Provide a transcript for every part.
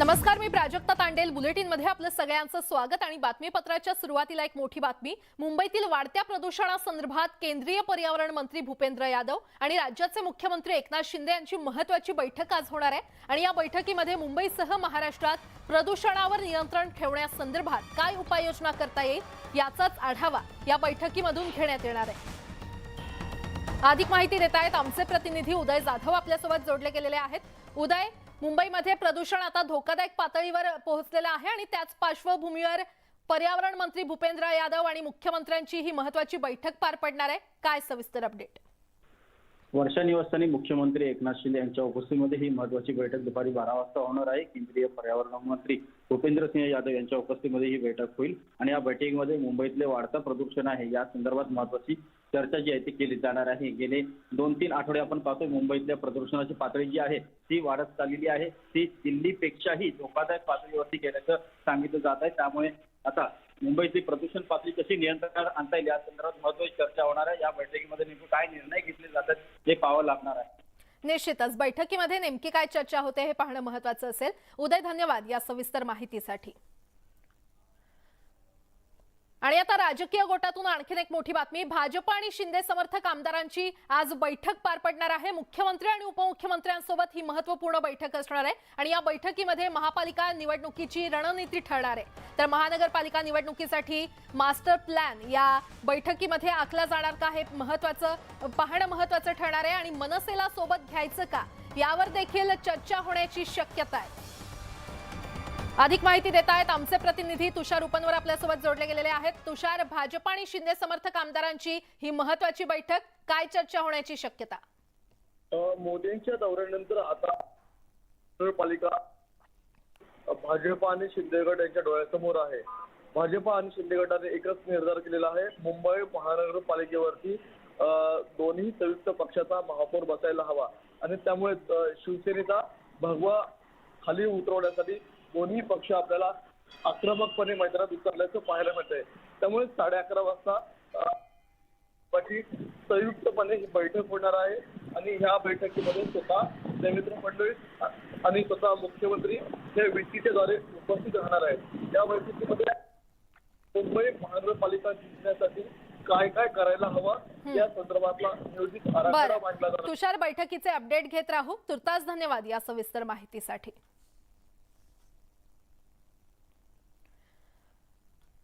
नमस्कार मी प्राजक्ता तांडेल. बुलेटिनमध्ये आपलं सगळ्यांचं स्वागत आणि बातमीपत्राच्या सुरुवातीला एक मोठी बातमी. मुंबईतील वाढत्या प्रदूषणासंदर्भात केंद्रीय पर्यावरण मंत्री भूपेंद्र यादव आणि राज्याचे मुख्यमंत्री एकनाथ शिंदे यांची महत्वाची बैठक आज होणार आहे. आणि या बैठकीमध्ये मुंबईसह महाराष्ट्रात प्रदूषणावर नियंत्रण ठेवण्यासंदर्भात काय उपाययोजना करता येईल याचाच आढावा या बैठकीमधून घेण्यात येणार आहे. अधिक माहिती देत आहेत आमचे प्रतिनिधी उदय जाधव आपल्यासोबत जोडले गेलेले आहेत. उदय मुंबईमध्ये प्रदूषण आता धोकादायक पातळीवर पोहोचलेलं आहे आणि त्याच पार्श्वभूमीवर पर्यावरण मंत्री भूपेंद्र यादव आणि मुख्यमंत्र्यांची ही महत्वाची बैठक पार पडणार आहे. काय सविस्तर अपडेट? वर्षा निवासस्थानी मुख्यमंत्री एकनाथ शिंदे यांच्या उपस्थितीमध्ये ही महत्वाची बैठक दुपारी बारा वाजता होणार आहे. केंद्रीय पर्यावरण मंत्री भूपेंद्र सिंह यादव यांच्या उपस्थितीमध्ये ही बैठक होईल आणि या बैठकीमध्ये मुंबईतले वाढतं प्रदूषण आहे. या संदर्भात महत्वाची चर्चा जी आहे ती केली जाणार आहे. गेले दोन तीन आठवडे आपण पाहतोय मुंबईतल्या प्रदूषणाची पातळी जी आहे ती वाढत चाललेली आहे. ती दिल्लीपेक्षाही धोकादायक पातळीवरती गेल्याचं सांगितलं जात आहे. त्यामुळे आता मुंबईतली प्रदूषण पातळी कशी नियंत्रणात आणता येईल या संदर्भात महत्वाची चर्चा होणार आहे. या बैठकीमध्ये नेमके काय निर्णय घेतले जातात हे पाहावं लागणार आहे. निश्चितच. बैठकीमध्ये नेमकी काय चर्चा होते हे पाहणं महत्वाचं असेल. उदय धन्यवाद या सविस्तर माहितीसाठी. आणि आता राजकीय गोटातून आणखीन एक मोठी बातमी. भाजप आणि शिंदे समर्थक आमदारांची आज बैठक पार पडणार आहे. मुख्यमंत्री आणि उपमुख्यमंत्र्यांसोबत ही महत्त्वपूर्ण बैठक असणार आहे. आणि या बैठकीमध्ये महापालिका निवडणुकीची रणनीती ठरणार आहे. तर महानगरपालिका निवडणुकीसाठी मास्टर प्लॅन या बैठकीमध्ये आखला जाणार का हे महत्वाचं पाहणं महत्वाचं ठरणार आहे. आणि मनसेला सोबत घ्यायचं का? यावर देखील चर्चा होण्याची शक्यता आहे. अधिक माहिती देत आहेत आमचे प्रतिनिधी तुषार उपनवर आपल्यासोबत जोडले गेलेले आहेत. तुषार भाजप आणि शिंदे समर्थक आमदारांची ही महत्वाची बैठक काय चर्चा होण्याची शक्यता? मोदींच्या दौऱ्यानंतर आता नगरपालिका भाजप आणि शिंदे गट यांच्या डोळ्यासमोर आहे. भाजप आणि शिंदे गटाने एकच निर्धार केलेला आहे. मुंबई महानगरपालिकेवरती दोन्ही संयुक्त पक्षाचा महापौर बसायला हवा. आणि त्यामुळे शिवसेनेचा भगवा खाली उतरवण्यासाठी दोन्ही पक्ष आपल्याला आक्रमकपणे मैदानात उतरल्याचं पाहायला मिळतंय. त्यामुळे साडे अकरा वाजता संयुक्तपणे ही बैठक होणार आहे आणि ह्या बैठकीमध्ये स्वतः देवेंद्र फडणवीस आणि स्वतः मुख्यमंत्री हे विटीच्या द्वारे उपस्थित राहणार आहेत. या बैठकीमध्ये मुंबई महानगरपालिका जिंकण्यासाठी काय काय करायला हवं या संदर्भातला नियोजित आराखडा मांडला तुषार बैठकीचे अपडेट घेत राहू. तुर्तास धन्यवाद या सविस्तर माहितीसाठी.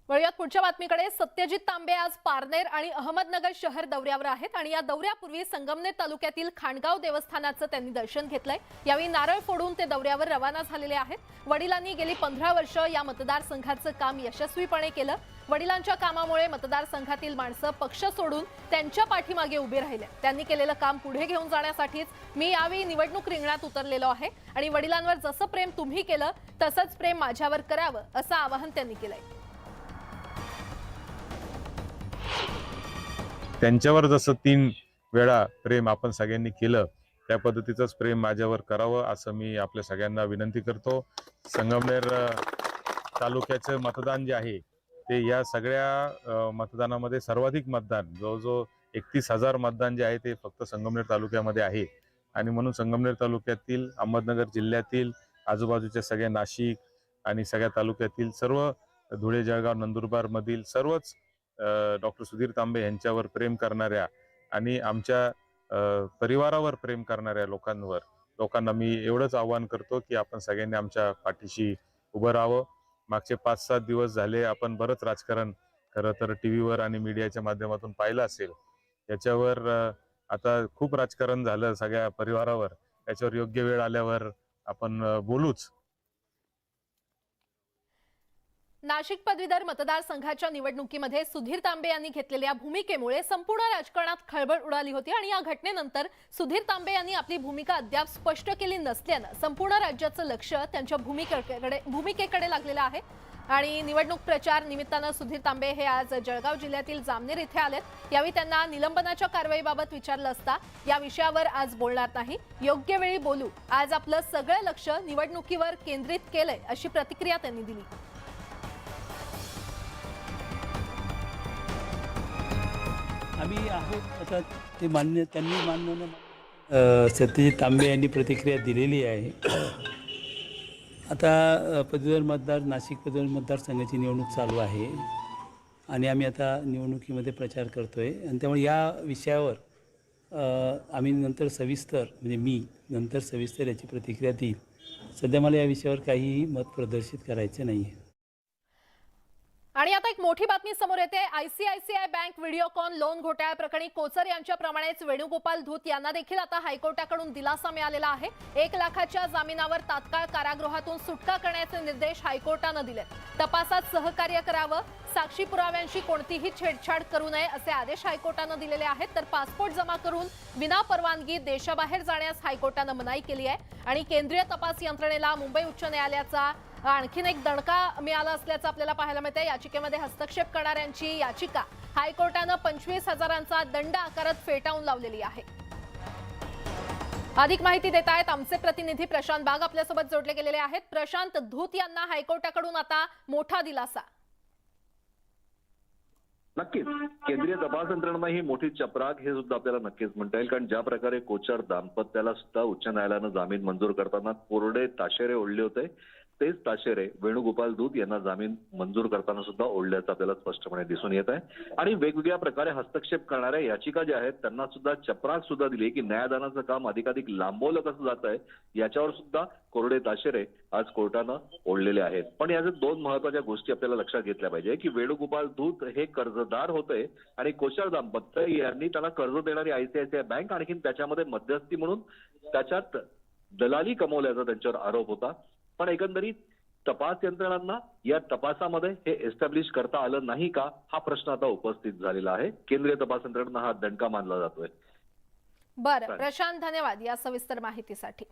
वळूयात पुढच्या बातमीकडे. सत्यजित तांबे आज पारनेर आणि अहमदनगर शहर दौऱ्यावर आहेत आणि या दौऱ्यापूर्वी संगमनेर तालुक्यातील खाणगाव देवस्थानाचं त्यांनी दर्शन घेतलंय. यावेळी नारळ फोडून ते दौऱ्यावर रवाना झालेले आहेत. वडिलांनी गेली पंधरा वर्ष या मतदारसंघाचं काम यशस्वीपणे केलं. वडिलांच्या कामामुळे मतदारसंघातील माणसं पक्ष सोडून त्यांच्या पाठीमागे उभे राहिले. त्यांनी केलेलं काम पुढे घेऊन जाण्यासाठीच मी यावेळी निवडणूक रिंगणात उतरलेलो आहे आणि वडिलांवर जसं प्रेम तुम्ही केलं तसंच प्रेम माझ्यावर करावं असं आवाहन त्यांनी केलंय. त्यांच्यावर जसं तीन वेळा प्रेम आपण सगळ्यांनी केलं त्या पद्धतीचंच प्रेम माझ्यावर करावं असं मी आपल्या सगळ्यांना विनंती करतो. संगमनेर तालुक्याचं मतदान जे आहे ते या सगळ्या मतदानामध्ये सर्वाधिक मतदान जवळजवळ एकतीस हजार मतदान जे आहे ते फक्त संगमनेर तालुक्यामध्ये आहे. आणि म्हणून संगमनेर तालुक्यातील अहमदनगर जिल्ह्यातील आजूबाजूच्या सगळ्या नाशिक आणि सगळ्या तालुक्यातील सर्व धुळे जळगाव नंदुरबारमधील सर्वच डॉक्टर सुधीर तांबे यांच्यावर प्रेम करणाऱ्या आणि आमच्या परिवारावर प्रेम करणाऱ्या लोकांवर लोकांना मी एवढंच आवाहन करतो की आपण सगळ्यांनी आमच्या पाठीशी उभं राहावं. मागचे पाच सात दिवस झाले आपण बरंच राजकारण खरं तर टीव्हीवर आणि मीडियाच्या माध्यमातून पाहिलं असेल. याच्यावर आता खूप राजकारण झालं सगळ्या परिवारावर. याच्यावर योग्य वेळ आल्यावर आपण बोलूच. नाशिक पदवीधर मतदारसंघाच्या निवडणुकीमध्ये सुधीर तांबे यांनी घेतलेल्या भूमिकेमुळे संपूर्ण राजकारणात खळबळ उडाली होती आणि या घटनेनंतर सुधीर तांबे यांनी आपली भूमिका अद्याप स्पष्ट केली नसल्यानं संपूर्ण राज्याचं लक्ष त्यांच्या भूमिकेकडे भूमिकेकडे लागलेलं आहे. आणि निवडणूक प्रचार निमित्तानं सुधीर तांबे हे आज जळगाव जिल्ह्यातील जामनेर इथे आलेत. यावेळी त्यांना निलंबनाच्या कारवाईबाबत विचारलं असता या विषयावर आज बोलणार नाही. योग्य वेळी बोलू. आज आपलं सगळं लक्ष निवडणुकीवर केंद्रित केलंय अशी प्रतिक्रिया त्यांनी दिली. आम्ही आहोत. आता ते मान्य त्यांनी मान्य न सत्यजित तांबे यांनी प्रतिक्रिया दिलेली आहे. आता पदवीधर मतदार नाशिक पदवीधर मतदारसंघाची निवडणूक चालू आहे. आणि आम्ही आता निवडणुकीमध्ये प्रचार करतो आहे आणि त्यामुळे या विषयावर आम्ही नंतर सविस्तर म्हणजे मी नंतर सविस्तर याची प्रतिक्रिया देईल. सध्या मला या विषयावर काहीही मत प्रदर्शित करायचे नाही आहे आणि आता एक मोठी बातमी समोर येते. आयसीआयसीआय बँक व्हिडिओकॉन लोन घोटाळ्याप्रकरणी कोचर यांच्याप्रमाणेच वेणुगोपाल धूत यांना देखील आता हायकोर्टाकडून दिलासा मिळालेला आहे. एक लाखाच्या जामिनावर तात्काळ कारागृहातून सुटका करण्याचे निर्देश हायकोर्टानं दिले. तपासात सहकार्य करावं साक्षी पुराव्यांशी कोणतीही छेडछाड करू नये असे आदेश हायकोर्टानं दिलेले आहेत. तर पासपोर्ट जमा करून विना परवानगी देशाबाहेर जाण्यास हायकोर्टानं मनाई केली आहे. आणि केंद्रीय तपास यंत्रणेला मुंबई उच्च न्यायालयाचा आणखीन एक दणका मिळाला असल्याचं आपल्याला पाहायला मिळतंय. याचिकेमध्ये हस्तक्षेप करणाऱ्यांची याचिका. हायकोर्टानं पंचवीस हजारांचा दंड आकारत फेटाळून लावलेली आहे. अधिक माहिती देत आहेत आमचे प्रतिनिधी प्रशांत बाग आपल्यासोबत जोडले गेलेले आहेत. प्रशांत धूत यांना हायकोर्टाकडून आता मोठा दिलासा. नक्कीच. केंद्रीय तपास यंत्रणा ही मोठी चपराक हे सुद्धा आपल्याला नक्कीच म्हणता येईल. कारण ज्या प्रकारे कोचर दाम्पत्याला सुद्धा उच्च न्यायालयानं जामीन मंजूर करताना कोरडे ताशेरे ओढले होते. तेच ताशेरे वेणुगोपाल दूत यांना जामीन मंजूर करताना सुद्धा ओढल्याचं आपल्याला स्पष्टपणे दिसून येत आहे. आणि वेगवेगळ्या प्रकारे हस्तक्षेप करणाऱ्या याचिका ज्या आहेत त्यांना सुद्धा चपराक सुद्धा दिली की न्यायदानाचं काम अधिकाधिक लांबवलं कसं जात आहे याच्यावर सुद्धा कोरडे ताशेरे आज कोर्टानं ओढलेले आहेत. पण याचे दोन महत्त्वाच्या गोष्टी आपल्याला लक्षात घेतल्या पाहिजे की वेणुगोपाल धूत हे कर्जदार होते आणि कोचार दाम्पत्य यांनी त्यांना कर्ज देणारी आयसीआयसीआय बँक आणखीन त्याच्यामध्ये मध्यस्थी म्हणून त्याच्यात दलाली कमवल्याचा त्यांच्यावर आरोप होता. पण एकंदरीत तपास यंत्रणांना या तपासामध्ये हे एस्टॅब्लिश करता आलं नाही का हा प्रश्न आता उपस्थित झालेला आहे. केंद्रीय तपास यंत्रणा हा दणका मानला जातोय. बरं. प्रशांत धन्यवाद या सविस्तर माहितीसाठी.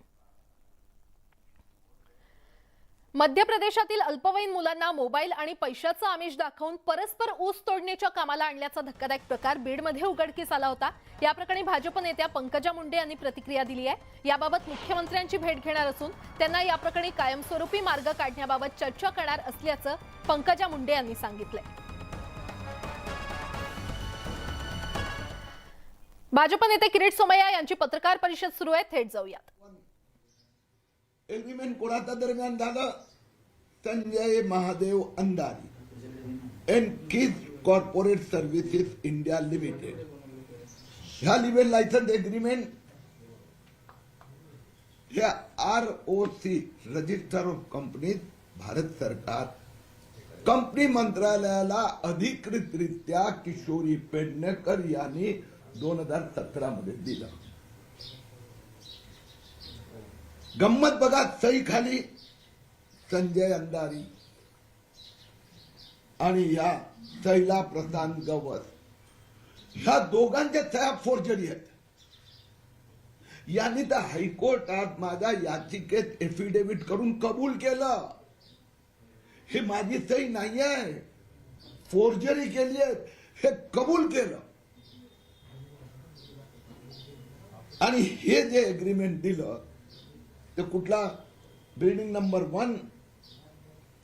मध्य प्रदेशातील अल्पवयीन मुलांना मोबाईल आणि पैशाचं आमिष दाखवून परस्पर ऊस तोडण्याच्या कामाला आणल्याचा धक्कादायक प्रकार बीडमध्ये उघडकीस आला होता. या प्रकरणी भाजप नेत्या पंकजा मुंडे यांनी प्रतिक्रिया दिली आहे. याबाबत मुख्यमंत्र्यांची भेट घेणार असून त्यांना या प्रकरणी कायमस्वरूपी मार्ग काढण्याबाबत चर्चा करणार असल्याचं पंकजा मुंडे यांनी सांगितलंय. भाजप नेते किरीट सोमय्या यांची पत्रकार परिषद सुरू आहे. थेट जाऊयात. एग्रीमेंट कोणाच्या दरम्यान झालं? Sanjay Mahadev Andhari. N Kiss corporate services India limited. ह्या लिव्हन लायसन्स एग्रीमेंट ह्या R O C register of companies Bharat सरकार. कंपनी मंत्रालयाला अधिकृतरित्या किशोरी पेडणेकर यांनी दोन हजार सतरा मध्ये दिलं. गंमत बघा सई खाली संजय अंधारी. आणि या सैला प्रशांत गवस. ह्या दोघांच्या सया फोर्जरी आहेत. यांनी तर हायकोर्टात माझ्या याचिकेत एफिडेव्हिट करून कबूल केलं. हे माझी सही नाही आहे फोर्जरी केली आहे हे कबूल केलं. आणि हे जे एग्रीमेंट दिलं ते कुठला building number one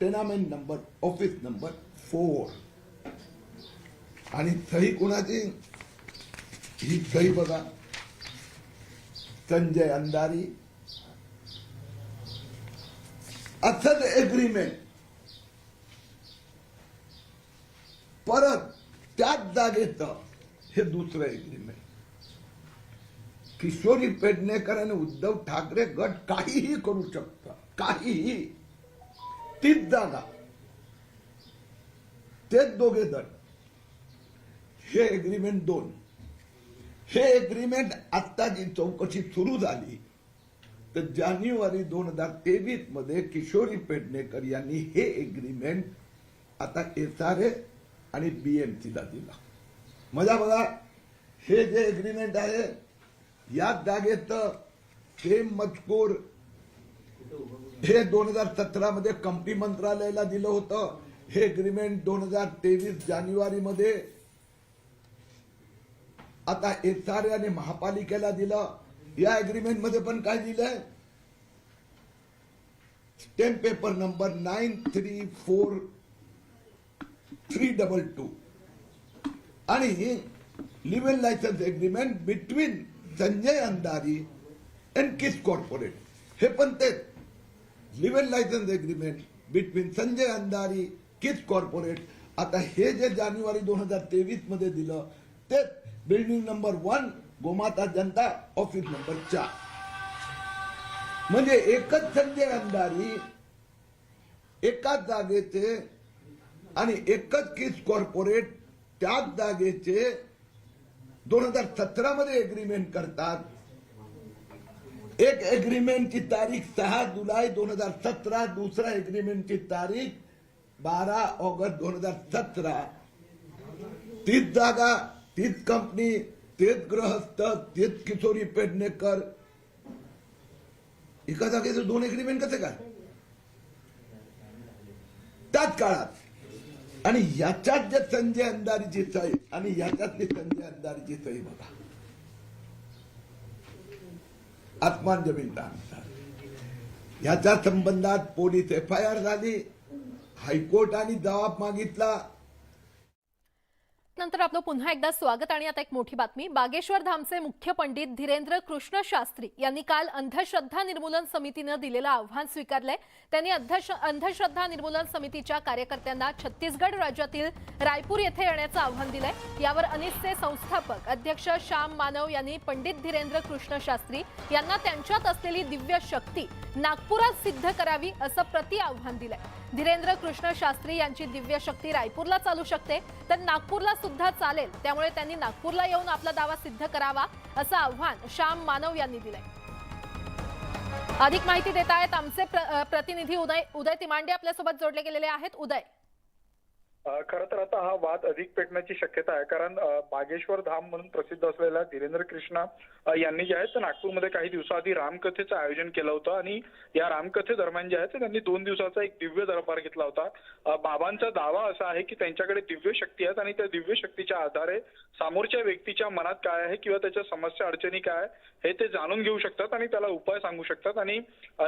tenement number office number four आणि सही कुणाची? ही सही बघा. संजय अंधारी. असंच एग्रीमेंट परत त्याच जागेत हे दुसरं एग्रीमेंट किशोरी पेडणेकर आणि उद्धव ठाकरे गट काहीही करू शकतात काहीही. तीच जागा. तेच दोघे जण हे एग्रीमेंट दोन. हे एग्रीमेंट आता जी चौकशी सुरू झाली तर जानेवारी दोन हजार तेवीसमध्ये किशोरी पेडणेकर यांनी हे एग्रीमेंट आता एस आर ए आणि बीएमसीला दिला. मजा बघा. हे जे एग्रीमेंट आहे या जागेत सेम मजकूर. हे दोन हजार सतरा मध्ये कंपनी मंत्रालयाला दिलं होतं. हे एग्रीमेंट दोन हजार तेवीस जानेवारी मध्ये आता एस आर आणि महापालिकेला दिलं. या एग्रीमेंटमध्ये पण काय दिलंय? Stamp paper number nine three four three double two आणि leave and licence agreement between Sanjay Andhari and kiss corporate. हे पण तेच. Leave and licence agreement between Sanjay Andhari kiss corporate. आता हे जे जानेवारी दोन हजार तेवीसमध्ये दिलं ते बिल्डिंग नंबर वन गोमाता जनता ऑफिस नंबर चार. म्हणजे एकच संजय अंधारी एकाच जागेचे आणि एकच किस कॉर्पोरेट त्याच जागेचे दोन हजार सतरा मध्ये एग्रीमेंट करतात. एक एग्रीमेंटची तारीख सहा जुलै दोन हजार सतरा दुसरा एग्रीमेंटची तारीख बारा ऑगस्ट दोन हजार सतरा. तीच जागा तीच कंपनी तेच ग्रहस्थ तेच किशोरी पेडणेकर. एका जागेचे दोन एग्रीमेंट कसे काय? त्याच काळात. आणि याच्यात जे संजय अंधारीची सही आणि याच्यातली संजय अंधारीची सही बघा. आत्मान जमीन याच्या संबंधात पोलीस एफ आय आर झाली हायकोर्टाने जबाब मागितला नंतर आपलं पुन्हा एकदा स्वागत आणि आता एक मोठी बातमी. बागेश्वर धामचे मुख्य पंडित धीरेंद्र कृष्ण शास्त्री यांनी काल अंधश्रद्धा निर्मूलन समितीनं दिलेलं आव्हान स्वीकारलंय. त्यांनी अंधश्रद्धा निर्मूलन समितीच्या कार्यकर्त्यांना छत्तीसगड राज्यातील रायपूर येथे येण्याचं आव्हान दिलंय. यावर अनिसचे संस्थापक अध्यक्ष श्याम मानव यांनी पंडित धीरेंद्र कृष्ण शास्त्री यांना त्यांच्यात असलेली दिव्य शक्ती नागपुरात सिद्ध करावी असं प्रति आव्हान दिलंय. धीरेंद्र कृष्ण शास्त्री यांची दिव्य शक्ती रायपूरला चालू शकते. तर नागपूरला सुद्धा चालेल. त्यामुळे त्यांनी नागपूरला येऊन आपला दावा सिद्ध करावा असं आव्हान श्याम मानव यांनी दिलंय. अधिक माहिती देत आहेत आमचे प्र- प्रतिनिधी उदय उदय तिमांडे आपल्यासोबत जोडले गेलेले आहेत. उदय. खरं तर आता हा वाद अधिक पेटण्याची शक्यता आहे. कारण बागेश्वर धाम म्हणून प्रसिद्ध असलेल्या धीरेंद्र कृष्णा यांनी जे आहे ते नागपूरमध्ये काही दिवसाआधी रामकथेचं आयोजन केलं होतं. आणि या रामकथे दरम्यान जे आहे ते त्यांनी दोन दिवसाचा एक दिव्य दरबार घेतला होता. बाबांचा दावा असा आहे की त्यांच्याकडे दिव्य शक्ती आहेत आणि त्या दिव्य शक्तीच्या आधारे समोरच्या व्यक्तीच्या मनात काय आहे किंवा त्याच्या समस्या अडचणी काय आहे, हे ते जाणून घेऊ शकतात आणि त्याला उपाय सांगू शकतात. आणि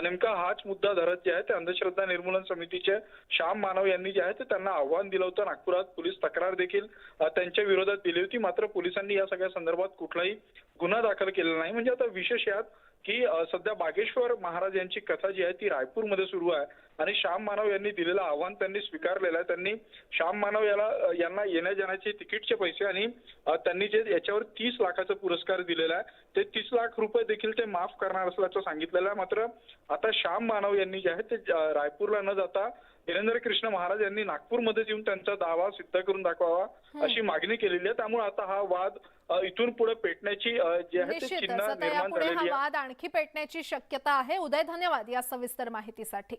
नेमका हाच मुद्दा धरत जे आहे ते अंधश्रद्धा निर्मूलन समितीचे श्याम मानव यांनी जे आहे ते त्यांना आव्हान दिलं होतं. नागपुरात पोलीस तक्रार देखील त्यांच्या विरोधात दिली होती. मात्र पोलिसांनी या सगळ्या संदर्भात कुठलाही गुन्हा दाखल केलेला नाही. म्हणजे आता विशेष यात की सध्या बागेश्वर महाराज यांची कथा जी आहे ती रायपूरमध्ये सुरू आहे. आणि श्याम मानव यांनी दिलेलं आव्हान त्यांनी स्वीकारलेलं आहे. त्यांनी श्याम मानव याला यांना येण्या जाण्याचे तिकीटचे पैसे आणि त्यांनी जे याच्यावर तीस लाखाचा पुरस्कार दिलेला आहे ते तीस लाख रुपये देखील ते माफ करणार असल्याचं सांगितलेलं आहे. मात्र आता श्याम मानव यांनी जे आहे ते रायपूरला न जाता धीरेंद्र कृष्ण महाराज यांनी नागपूरमध्ये येऊन त्यांचा दावा सिद्ध करून दाखवावा अशी मागणी केलेली आहे. त्यामुळे आता हा वाद इथून पुढे पेटण्याची जी आहे ते चिन्ह निर्माण झालेली आहे. वाद आणखी पेटण्याची शक्यता आहे. उदय धन्यवाद या सविस्तर माहितीसाठी.